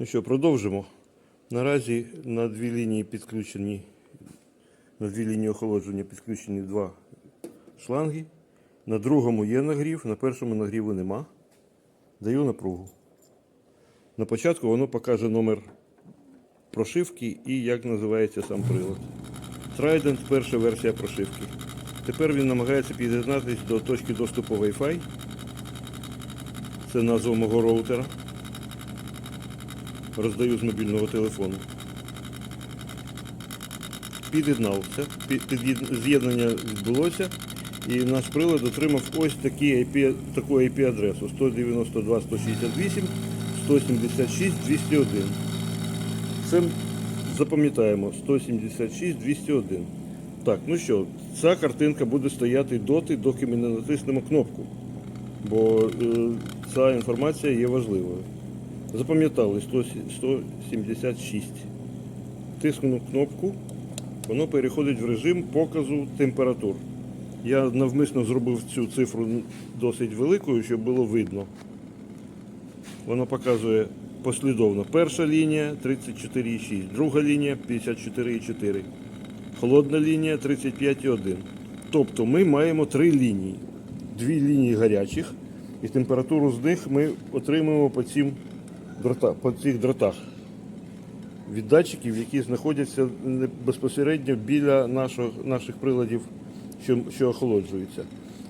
Ну що, продовжимо. Наразі на дві лінії підключені, на дві лінії охолодження підключені два шланги. На другому є нагрів, на першому нагріву нема. Даю напругу. На початку воно покаже номер прошивки і як називається сам прилад. Trident перша версія прошивки. Тепер він намагається під'єднатися до точки доступу Wi-Fi. Це назва мого роутера. Роздаю з мобільного телефону. Під'єднався, під- з'єднання відбулося, і наш прилад отримав ось IP, таку IP-адресу 192 168 176 201. Це запам'ятаємо 176 201. Так, ну що, ця картинка буде стояти доти, доки ми не натиснемо кнопку. Бо е, ця інформація є важливою. Запам'ятали 176. Тисну кнопку, воно переходить в режим показу температур. Я навмисно зробив цю цифру досить великою, щоб було видно. Воно показує послідовно. Перша лінія 34,6, друга лінія 54,4. Холодна лінія 35,1. Тобто ми маємо три лінії. Дві лінії гарячих, і температуру з них ми отримуємо по, цим дрота, по цих дротах від датчиків, які знаходяться безпосередньо біля нашого, наших приладів, що, що охолоджуються.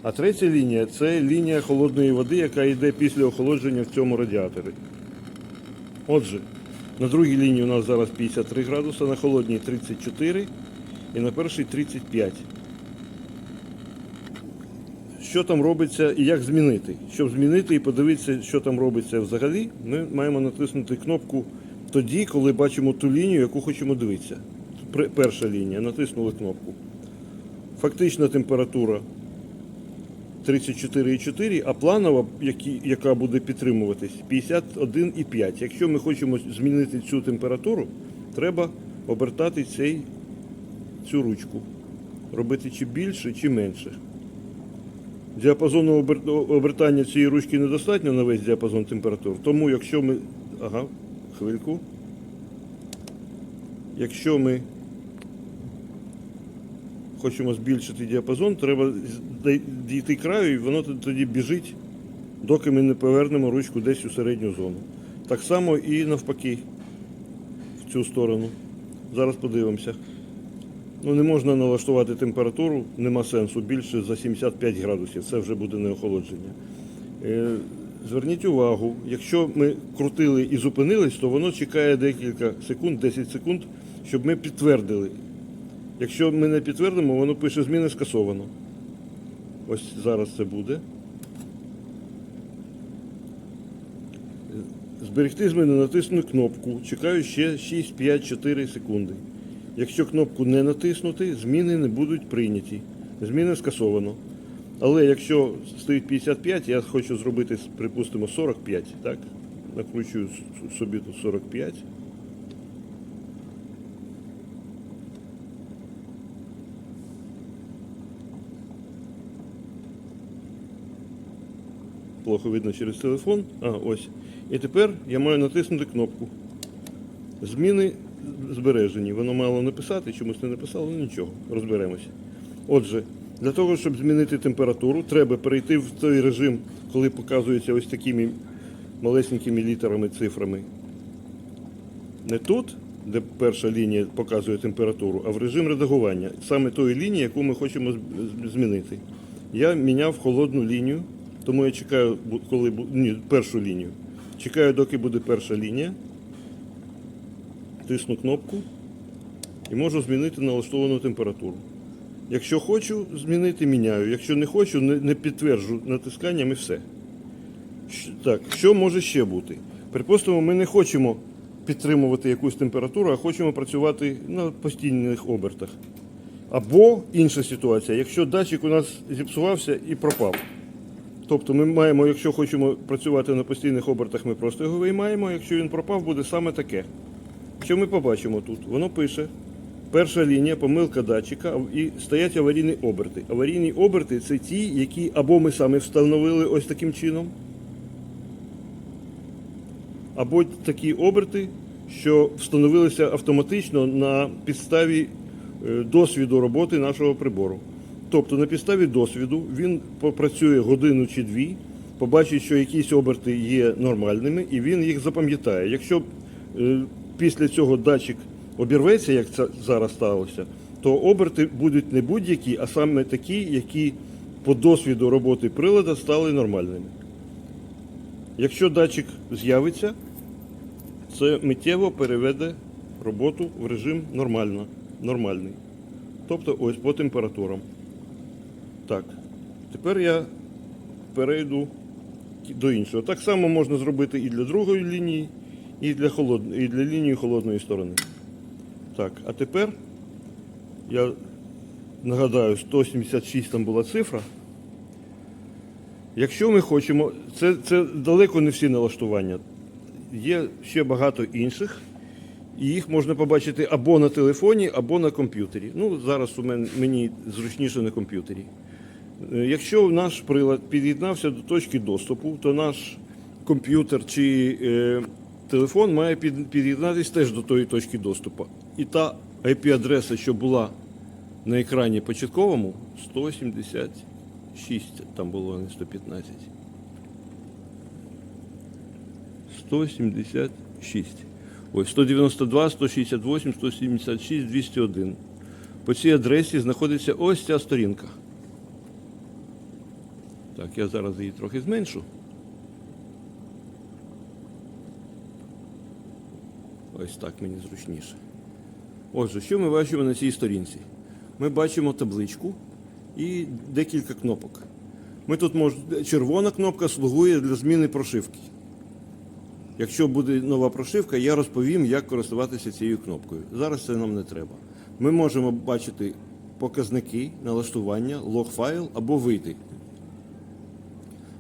А третя лінія це лінія холодної води, яка йде після охолодження в цьому радіаторі. Отже, на другій лінії у нас зараз 53 градуси, на холодній 34 і на першій 35. Що там робиться і як змінити? Щоб змінити і подивитися, що там робиться взагалі, ми маємо натиснути кнопку тоді, коли бачимо ту лінію, яку хочемо дивитися. Перша лінія, натиснули кнопку. Фактична температура 34,4, а планова, яка буде підтримуватись, 51,5. Якщо ми хочемо змінити цю температуру, треба обертати цей, цю ручку. Робити чи більше, чи менше. Діапазону обертання цієї ручки недостатньо на весь діапазон температур. Тому якщо ми. Ага, хвильку. Якщо ми хочемо збільшити діапазон, треба дійти краю, і воно тоді біжить, доки ми не повернемо ручку десь у середню зону. Так само і навпаки, в цю сторону. Зараз подивимося. Ну, не можна налаштувати температуру, нема сенсу більше за 75 градусів. Це вже буде не охолодження. Е, Зверніть увагу, якщо ми крутили і зупинились, то воно чекає декілька секунд, 10 секунд, щоб ми підтвердили. Якщо ми не підтвердимо, воно пише зміни скасовано. Ось зараз це буде. Зберегти зміни натисну кнопку. Чекаю ще 6, 5, 4 секунди. Якщо кнопку не натиснути, зміни не будуть прийняті. Зміни скасовано. Але якщо стоїть 55, я хочу зробити, припустимо, 45, так? Накручую собі тут 45. Плохо видно через телефон. А, ось. І тепер я маю натиснути кнопку. Зміни збережені. Воно мало написати, чомусь не написало, ну нічого, розберемося. Отже, для того, щоб змінити температуру, треба перейти в той режим, коли показується ось такими малесенькими літерами, цифрами. Не тут, де перша лінія показує температуру, а в режим редагування. Саме тої лінії, яку ми хочемо змінити. Я міняв холодну лінію, тому я чекаю, коли ні, першу лінію. Чекаю, доки буде перша лінія. Тисну кнопку і можу змінити налаштовану температуру. Якщо хочу змінити, міняю. Якщо не хочу, не, підтверджу натисканням і все. Так, що може ще бути? Припустимо, ми не хочемо підтримувати якусь температуру, а хочемо працювати на постійних обертах. Або інша ситуація, якщо датчик у нас зіпсувався і пропав. Тобто ми маємо, якщо хочемо працювати на постійних обертах, ми просто його виймаємо. Якщо він пропав, буде саме таке. Що ми побачимо тут? Воно пише. Перша лінія, помилка датчика і стоять аварійні оберти. Аварійні оберти це ті, які або ми самі встановили ось таким чином, або такі оберти, що встановилися автоматично на підставі е, досвіду роботи нашого прибору. Тобто на підставі досвіду він попрацює годину чи дві, побачить, що якісь оберти є нормальними, і він їх запам'ятає. Якщо е, після цього датчик обірветься, як це зараз сталося, то оберти будуть не будь-які, а саме такі, які по досвіду роботи прилада стали нормальними. Якщо датчик з'явиться, це миттєво переведе роботу в режим нормально, нормальний. Тобто ось по температурам. Так, тепер я перейду до іншого. Так само можна зробити і для другої лінії, і для, холод... і для лінії холодної сторони. Так, а тепер я нагадаю, 176 там була цифра. Якщо ми хочемо, це, це далеко не всі налаштування. Є ще багато інших, і їх можна побачити або на телефоні, або на комп'ютері. Ну, зараз у мене мені зручніше на комп'ютері. Е, Якщо наш прилад під'єднався до точки доступу, то наш комп'ютер чи е, телефон має під'єднатися теж до тої точки доступу. І та IP-адреса, що була на екрані початковому, 176, там було не 115. 176. Ось 192, 168, 176, 201. По цій адресі знаходиться ось ця сторінка. Так, я зараз її трохи зменшу. Ось так мені зручніше. Отже, що ми бачимо на цій сторінці? Ми бачимо табличку і декілька кнопок. Ми тут мож... Червона кнопка слугує для зміни прошивки. Якщо буде нова прошивка, я розповім, як користуватися цією кнопкою. Зараз це нам не треба. Ми можемо бачити показники, налаштування, лог-файл або вийти.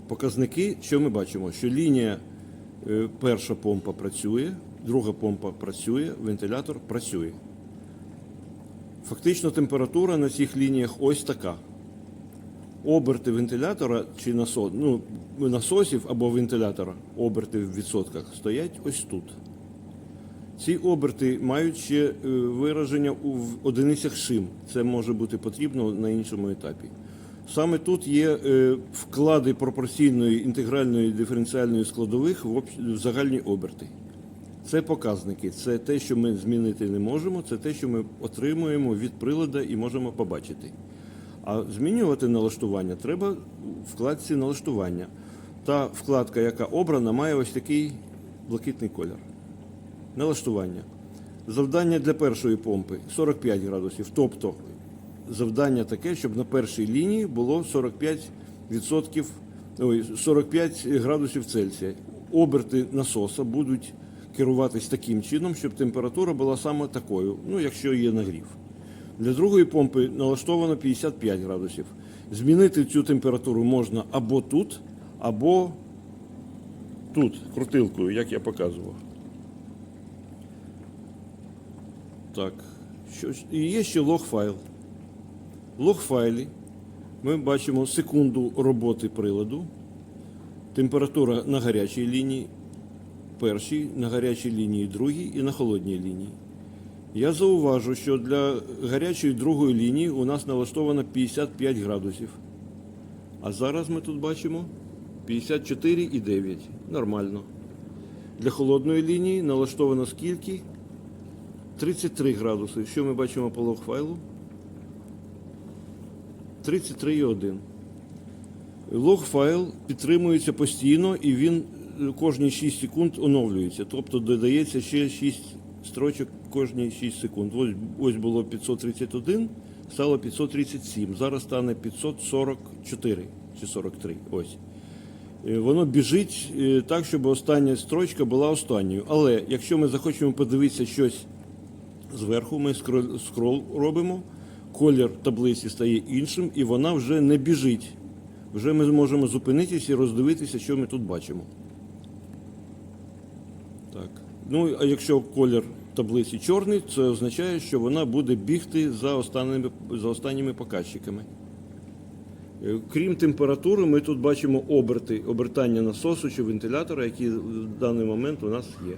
Показники, що ми бачимо? Що лінія е, перша помпа працює, друга помпа працює, вентилятор працює. Фактично температура на цих лініях ось така. Оберти вентилятора чи насос, ну, насосів або вентилятора, оберти в відсотках стоять ось тут. Ці оберти мають ще е, вираження в одиницях шим. Це може бути потрібно на іншому етапі. Саме тут є е, вклади пропорційної інтегральної диференціальної складових в загальні оберти. Це показники, це те, що ми змінити не можемо, це те, що ми отримуємо від прилада і можемо побачити. А змінювати налаштування треба в вкладці налаштування. Та вкладка, яка обрана, має ось такий блакитний колір. Налаштування. Завдання для першої помпи 45 градусів. Тобто завдання таке, щоб на першій лінії було 45%, ой, 45 градусів Цельсія. Оберти насоса будуть керуватись таким чином, щоб температура була саме такою, ну якщо є нагрів. Для другої помпи налаштовано 55 градусів. Змінити цю температуру можна або тут, або тут, крутилкою, як я показував. Так, і є ще лог-файл. В лог-файлі ми бачимо секунду роботи приладу, температура на гарячій лінії, першій, на гарячій лінії другій і на холодній лінії. Я зауважу, що для гарячої другої лінії у нас налаштовано 55 градусів. А зараз ми тут бачимо 54,9. Нормально. Для холодної лінії налаштовано скільки? 33 градуси. Що ми бачимо по лог-файлу? 33,1. Лог-файл підтримується постійно і він кожні 6 секунд оновлюється. Тобто додається ще 6 строчок кожні 6 секунд. Ось, ось було 531, стало 537. Зараз стане 544 чи 43. Ось. Е, Воно біжить е, так, щоб остання строчка була останньою. Але якщо ми захочемо подивитися щось зверху, ми скрол, робимо, колір таблиці стає іншим, і вона вже не біжить. Вже ми зможемо зупинитися і роздивитися, що ми тут бачимо. Так. Ну, а якщо колір таблиці чорний, це означає, що вона буде бігти за останніми, за останніми показчиками. Е, Крім температури, ми тут бачимо оберти, обертання насосу чи вентилятора, які в даний момент у нас є.